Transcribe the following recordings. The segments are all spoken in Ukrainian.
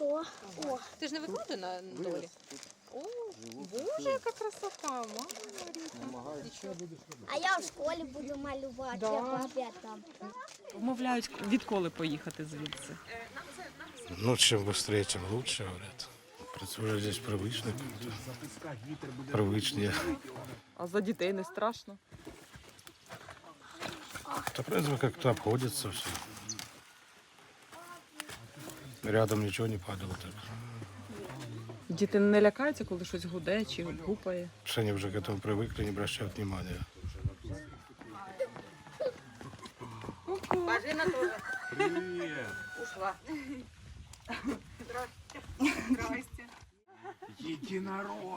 Що? О, Ти ж не викладує на долі? О, боже, яка красота, мама Маріка. а я в школі буду малювати, Да. я папі там. Вмовляють, відколи поїхати звідси. Ну, чем быстрее, тем лучше, говорят. Просто Уже здесь привычно как-то. Привычнее. А за дітей не страшно. Да, в принципе, как-то обходится все. Рядом ничего не падало так. Діти не лякаються, коли щось гуде чи гупає. Они уже к этому привыкли, не обращают внимания.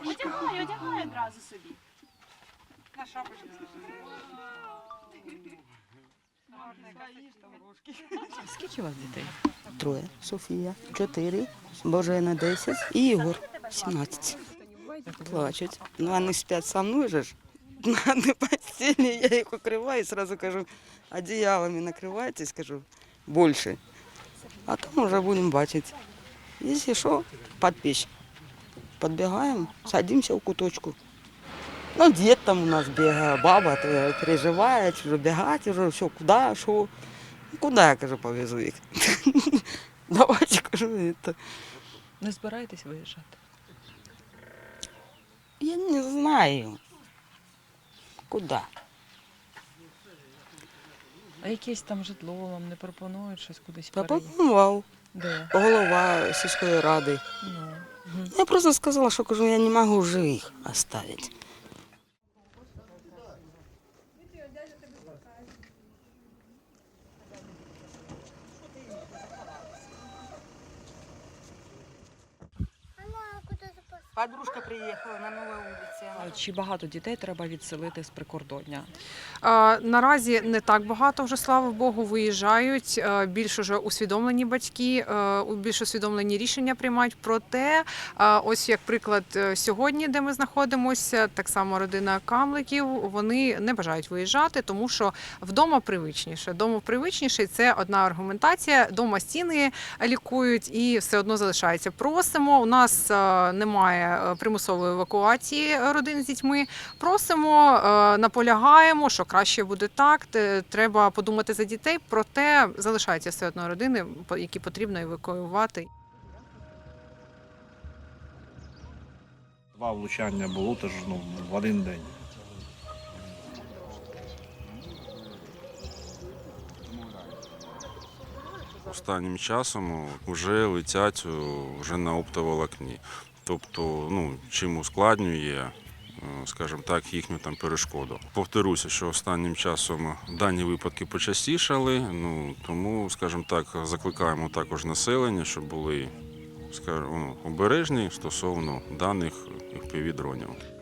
Одягай, одягай одразу собі. Скільки у вас дітей? Троє. Софія, чотири, Божена 10 і Ігор 17. Плачуть. Ну, вони сплять со мною же ж. На постелі, я їх укриваю і сразу кажу, одеялами накривайтесь, кажу, більше. А там вже будемо бачити. Якщо що, під піч. Підбігаємо, садимося в куточку. Ну, дід там у нас бігає, баба переживає, вже бігати, вже все, куди, що. Куди, я кажу, повезу їх. Давайте, кажу, это. Не збираєтесь виїжджати? Я не знаю. Куда? А якесь там житло вам не пропонують щось кудись переїхати? Пропонував Де? голова сільської ради. Ну. Я просто сказала, що кажу, я не можу живих оставити. Подружка приїхала на новій вулиці. А чи багато дітей треба відселити з прикордоння? А, Наразі не так багато вже, слава Богу, виїжджають. Е, Більш уже усвідомлені батьки, е, у- більш усвідомлені рішення приймають. Проте, е, ось як приклад е, сьогодні, де ми знаходимося, так само родина Камликів, вони не бажають виїжджати, тому що вдома привичніше. Вдома привичніше, це одна аргументація. Дома стіни лікують і все одно залишається. Просимо. У нас е, немає е, примусової евакуації родин з дітьми. Просимо, е, наполягаємо, що краще буде так. Треба подумати за дітей, проте залишаються все одно родини, які потрібно евакуювати. Два влучання було теж ну, в один день. Останнім часом вже летять вже на оптоволокні. Тобто, ну, чим ускладнює, е, скажімо так, їхню там перешкоду. Повторюся, що останнім часом дані випадки почастішали, ну, тому, скажімо так, закликаємо також населення, щоб були скажімо, ну, обережні стосовно даних FPV-дронів.